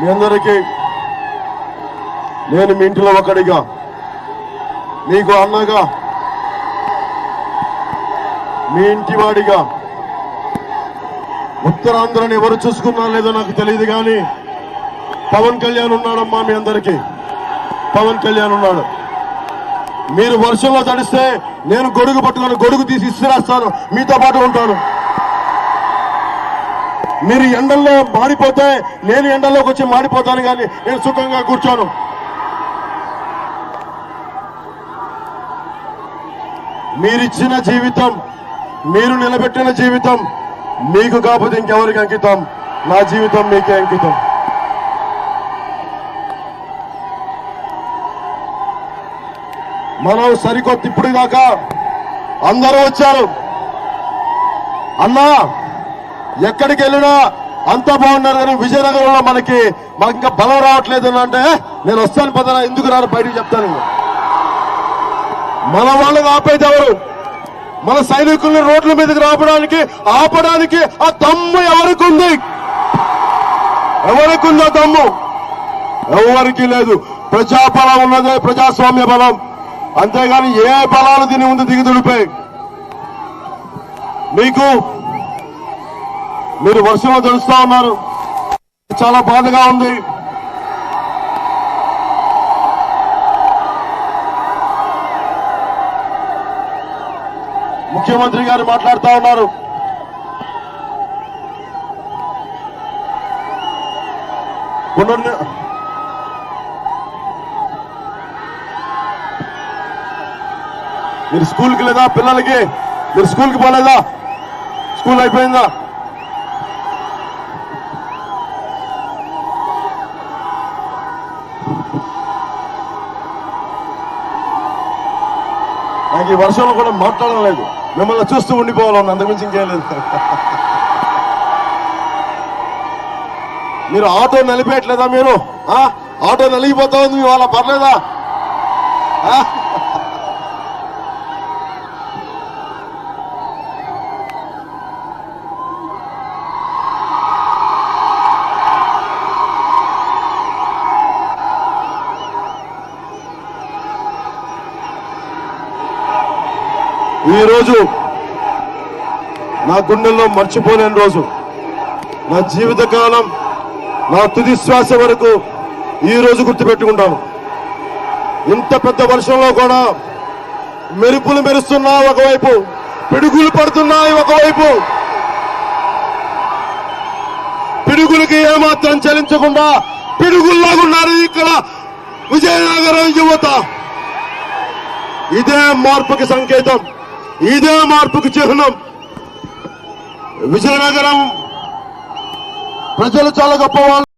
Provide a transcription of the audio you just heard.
మీ అందరికీ నేను మీ ఇంటిలో ఒకడిగా మీకు అన్నగా మీ ఇంటి వాడిగా ఉత్తరాంధ్రని ఎవరు చూసుకున్నారో లేదో నాకు తెలియదు కానీ పవన్ కళ్యాణ్ ఉన్నాడమ్మా మీ అందరికీ. పవన్ కళ్యాణ్ ఉన్నాడు. మీరు వర్షంలో తడిస్తే నేను గొడుగు పట్టుకొని గొడుగు తీసి ఇసిరేస్తాను. మీతో పాటు ఉంటాను. మీరు ఎండల్లో మాడిపోతే నేను ఎండల్లోకి వచ్చి మాడిపోతాను కానీ నేను సుఖంగా కూర్చోను. మీరిచ్చిన జీవితం మీరు నిలబెట్టిన జీవితం మీకు కాకపోతే ఇంకెవరికి అంకితం? నా జీవితం మీకే అంకితం. మనం సరికొత్త ఇప్పుడు దాకా అందరూ వచ్చారు. అన్నా! ఎక్కడికి వెళ్ళినా అంతా బాగున్నారు కానీ విజయనగరంలో మనకి మాకు ఇంకా బలం రావట్లేదు అంటే నేను వస్తాను పదనా ఎందుకు రాను బయటకు చెప్తాను మన వాళ్ళని ఆపేది ఎవరు? మన సైనికుల్ని రోడ్ల మీదకి రాపడానికి ఆపడానికి ఆ దమ్ము ఎవరికి ఉంది ఎవరికి ఉంది ఆ దమ్ము? ఎవరికి లేదు. ప్రజాబలం ఉన్నదే ప్రజాస్వామ్య బలం. అంతేగాని ఏ బలాలు దీని ముందు దిగుదుడిపోయి మీకు మీరు వర్షంలో తెలుస్తా ఉన్నారు. చాలా బాధగా ఉంది. ముఖ్యమంత్రి గారు మాట్లాడుతూ ఉన్నారు. పునర్ని మీరు స్కూల్కి లేదా పిల్లలకి మీరు స్కూల్కి పోలేదా? స్కూల్ అయిపోయిందా? నాకు ఈ వర్షంలో కూడా మాట్లాడడం లేదు. మిమ్మల్ని చూస్తూ ఉండిపోవాలన్న అంతకుమించి ఇంకేం లేదు. మీరు ఆటో నలిపేయట్లేదా మీరు? ఆ? ఆటో నలిగిపోతా ఉంది మీ వాళ్ళ పర్లేదా? ఈ రోజు నా గుండెల్లో మర్చిపోలేని రోజు. నా జీవితకాలం నా తుది శ్వాస వరకు ఈ రోజు గుర్తుపెట్టుకుంటాను. ఇంత పెద్ద వర్షంలో కూడా మెరుపులు మెరుస్తున్నా ఒకవైపు పిడుగులు పడుతున్నాయి ఒకవైపు. పిడుగులకి ఏమాత్రం చలించకుండా పిడుగుల్లాగున్నారు ఇక్కడ విజయనగరం యువత. ఇదే మార్పుకి సంకేతం. ఇదే మార్పుకు చిహ్నం. విజయనగరం ప్రజలు చాలా గొప్పవాళ్ళు.